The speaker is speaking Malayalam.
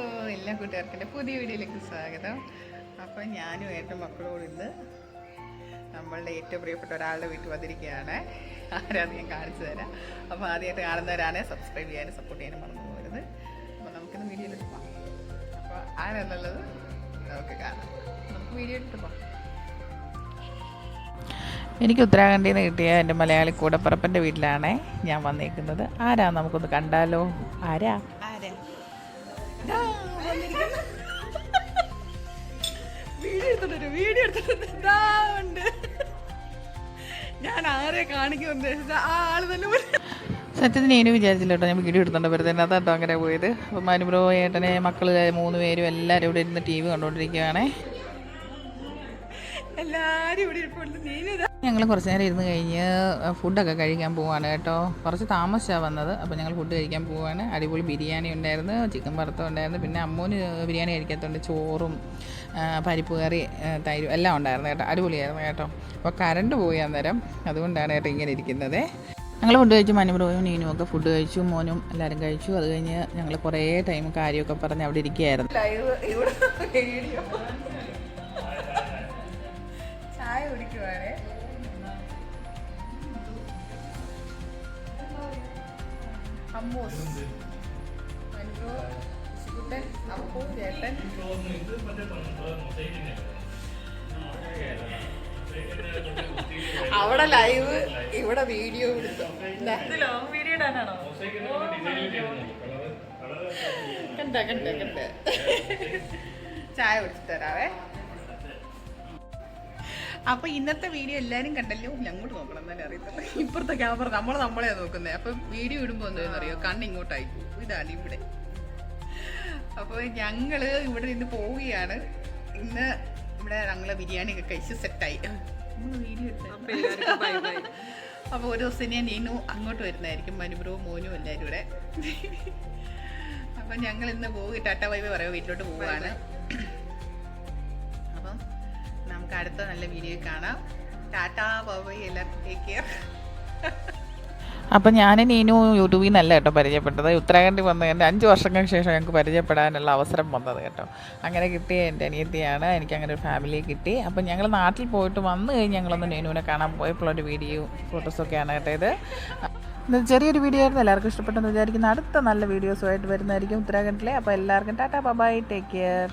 ഓ എല്ലാ കൂട്ടുകാർക്കും പുതിയ വീഡിയോയിലേക്ക് സ്വാഗതം. അപ്പോൾ ഞാനും എന്റെ മക്കളോട് ഇന്ന് നമ്മളുടെ ഏറ്റവും പ്രിയപ്പെട്ട ഒരാളുടെ വീട്ടിൽ വന്നിരിക്കുകയാണ്. ആരാന്ന് ഞാൻ കാണിച്ചു തരാം. അപ്പോൾ ആദ്യമായിട്ട് കാണുന്നവരാണ് സബ്സ്ക്രൈബ് ചെയ്യാനും സപ്പോർട്ട് ചെയ്യാനും മറന്നു പോകരുത്. അപ്പോൾ നമുക്കിന്ന് വീഡിയോയിലേക്ക് പോകാം അപ്പോൾ ആരാന്നുള്ളത് നമുക്ക് കാണാം. നമുക്ക് വീഡിയോ എടുത്ത് പോകാം എനിക്ക് ഉത്തരാഖണ്ഡിൽ നിന്ന് കിട്ടിയ എന്റെ മലയാളി കൂടപ്പറപ്പന്റെ വീട്ടിലാണ് ഞാൻ വന്നേക്കുന്നത്. ആരാ? നമുക്കൊന്ന് കണ്ടാലോ? ആരാ ആരാ? വീഡിയോ എടുത്തിട്ടൊരു വീഡിയോ ഉണ്ട്. ഞാൻ ആരെ കാണിക്കുന്നുണ്ട് ആ ആൾ തന്നെ സത്യത്തിന് ഞാനും വിചാരിച്ചില്ല കേട്ടോ ഞാൻ വീഡിയോ എടുത്തോണ്ട് വെറുതെ അതാട്ടോ അങ്ങനെ പോയത്. അപ്പം മനുബ്രോ ഏട്ടനെ മക്കൾ മൂന്ന് പേരും എല്ലാവരും ഇവിടെ ഇരുന്ന് ടി വി കണ്ടുകൊണ്ടിരിക്കുകയാണേ എല്ലാവരും ഇവിടെ ഇരിപ്പുണ്ട്. നീനിതാ ഞങ്ങൾ കുറച്ച് നേരം ഇരുന്ന് കഴിഞ്ഞ് ഫുഡൊക്കെ കഴിക്കാൻ പോവാണ് കേട്ടോ. കുറച്ച് താമസിച്ചാണ് വന്നത്. അപ്പോൾ ഞങ്ങൾ ഫുഡ് കഴിക്കാൻ പോവാണ്. അടിപൊളി ബിരിയാണി ഉണ്ടായിരുന്നു ചിക്കൻ വറുത്തം ഉണ്ടായിരുന്നു. പിന്നെ അമ്മൂന് ബിരിയാണി കഴിക്കാത്തതുകൊണ്ട് ചോറും പരിപ്പ് കറി തൈരും എല്ലാം ഉണ്ടായിരുന്നു കേട്ടോ. അടിപൊളിയായിരുന്നു കേട്ടോ. അപ്പോൾ കറണ്ട് പോയി അന്നേരം. അതുകൊണ്ടാണ് കേട്ടോ ഇങ്ങനെ ഇരിക്കുന്നത്. ഞങ്ങൾ ഫുഡ് കഴിച്ചു മനുബ്രോയും നീനും ഒക്കെ ഫുഡ് കഴിച്ചു മോനും എല്ലാവരും കഴിച്ചു. അത് കഴിഞ്ഞ് ഞങ്ങൾ കുറേ ടൈം കാര്യമൊക്കെ പറഞ്ഞ് അവിടെ ഇരിക്കുകയായിരുന്നു. അമ്മൂസ് മനുബ്രോ ശികുട്ടൻ അപ്പു ചേട്ടൻ അവിടെ ലൈവ് ഇവിടെ വീഡിയോ എടുത്തു വീഡിയോ ഇടാനാണോ കണ്ട കണ്ട കണ്ട ചായ കുടിച്ചു തരാവേ അപ്പൊ ഇന്നത്തെ വീഡിയോ എല്ലാരും കണ്ടല്ലോ? അങ്ങോട്ട് നോക്കണം എന്നാലും അറിയത്തില്ല ഇപ്പുറത്തെ ക്യാമറ നമ്മൾ നമ്മളെയാ നോക്കുന്നത് അപ്പൊ വീഡിയോ ഇടുമ്പോ എന്താണെന്ന് അറിയോ? കണ്ണ് ഇങ്ങോട്ടായി പോകും ഇതാണ് ഇവിടെ. അപ്പൊ ഞങ്ങൾ ഇവിടെ നിന്ന് പോവുകയാണ്. ഇന്ന് ഇവിടെ ഞങ്ങളെ ബിരിയാണി ഒക്കെ കഴിച്ച് സെറ്റായി വീഡിയോ അപ്പൊ ഒരു ദിവസം ഞാൻ നീനു അങ്ങോട്ട് വരുന്നതായിരിക്കും. മനുബ്രവും മോനും എല്ലാവരും ഇവിടെ. അപ്പൊ ഞങ്ങൾ ഇന്ന് പോവുക ടാറ്റ വൈബ് പറയുക വീട്ടിലോട്ട് പോവുകയാണ്. നമുക്ക് അടുത്ത നല്ല വീഡിയോ കാണാം. ടാറ്റാ ബൈ എല്ലാവർക്കും ടേക്ക് കെയർ അപ്പം ഞാൻ നീനു യൂട്യൂബിൽ നിന്നല്ല കേട്ടോ പരിചയപ്പെട്ടത്. ഉത്തരാഖണ്ഡിൽ വന്ന് എന്റെ അഞ്ച് വർഷങ്ങൾക്ക് ശേഷം ഞങ്ങൾക്ക് പരിചയപ്പെടാനുള്ള അവസരം വന്നത് കേട്ടോ. അങ്ങനെ കിട്ടിയ എന്റെ അനിയത്തിയാണ്. എനിക്ക് അങ്ങനെ ഒരു ഫാമിലി കിട്ടി. അപ്പം ഞങ്ങൾ നാട്ടിൽ പോയിട്ട് വന്നു കഴിഞ്ഞ് ഞങ്ങളൊന്ന് നീനുവിനെ കാണാൻ പോയപ്പോഴൊരു വീഡിയോ ഫോട്ടോസൊക്കെയാണ് കേട്ടോ ഇത്. ചെറിയൊരു വീഡിയോ ആയിരുന്നു. എല്ലാവർക്കും ഇഷ്ടപ്പെട്ടെന്ന് വിചാരിക്കുന്ന. അടുത്ത നല്ല വീഡിയോസുമായിട്ട് വരുന്നതായിരിക്കും ഉത്തരാഖണ്ഡിലെ. അപ്പോൾ എല്ലാവർക്കും ടാറ്റാ ബൈ ടേക്ക് കെയർ